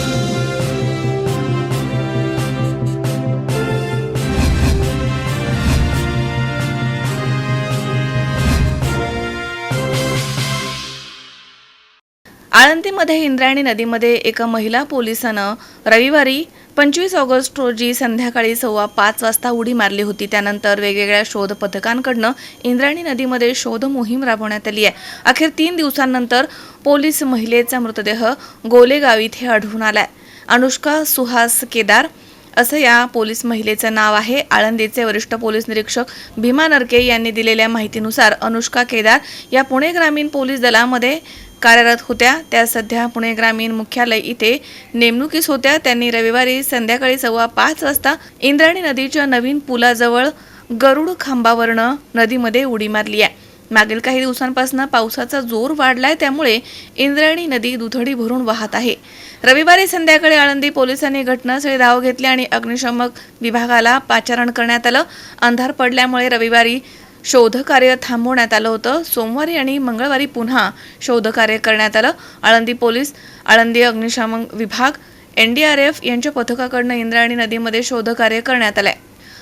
Thank you. आळंदीमध्ये इंद्रायणी नदीमध्ये एका महिला पोलिसानं रविवारी पंचवीस ऑगस्ट रोजी संध्याकाळी सव्वा पाच वाजता उडी मारली होती. त्यानंतर वेगवेगळ्या शोध पथकांकडनं इंद्रायणी नदीमध्ये शोध मोहीम राबवण्यात आली आहे. अखेर तीन दिवसांनंतर पोलीस महिलेचा मृतदेह गोलेगाव इथे आढळून आलाय. अनुष्का सुहास केदार असं या पोलीस महिलेचं नाव आहे. आळंदीचे वरिष्ठ पोलीस निरीक्षक भीमा नरके यांनी दिलेल्या माहितीनुसार अनुष्का केदार या पुणे ग्रामीण पोलीस दलामध्ये कार्यरत होत्या. त्या सध्या पुणे ग्रामीण मुख्यालय इथे नेमणुकीस होत्या. त्यांनी रविवारी संध्याकाळी सव्वा पाच वाजता इंद्रायणी नदीच्या नवीन पुलाजवळ गरुड खांबावरनं नदीमध्ये उडी मारली आहे. मागील काही दिवसांपासून पावसाचा जोर वाढलाय. त्यामुळे इंद्रायणी नदी दुथडी भरून वाहत आहे. रविवारी संध्याकाळी आळंदी पोलिसांनी घटनास्थळी धाव घेतली आणि अग्निशमक विभागाला पाचारण करण्यात आलं. अंधार पडल्यामुळे रविवारी शोधकार्य थांबवण्यात आलं होतं. सोमवारी आणि मंगळवारी पुन्हा शोधकार्य करण्यात आलं. आळंदी पोलीस आळंदी अग्निशामक विभाग एन डी आर एफ यांच्या पथकाकडनं इंद्रायणी नदीमध्ये शोधकार्य करण्यात आलंय.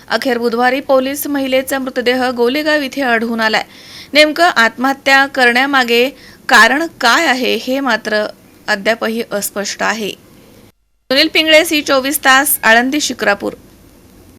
अखेर बुधवारी पोलीस महिलेचा मृतदेह गोलेगाव इथे आढळून आलाय. नेमकं आत्महत्या करण्यामागे कारण काय आहे हे मात्र अद्यापही अस्पष्ट आहे. सुनील पिंगळे सी चोवीस तास आळंदी शिक्रापूर.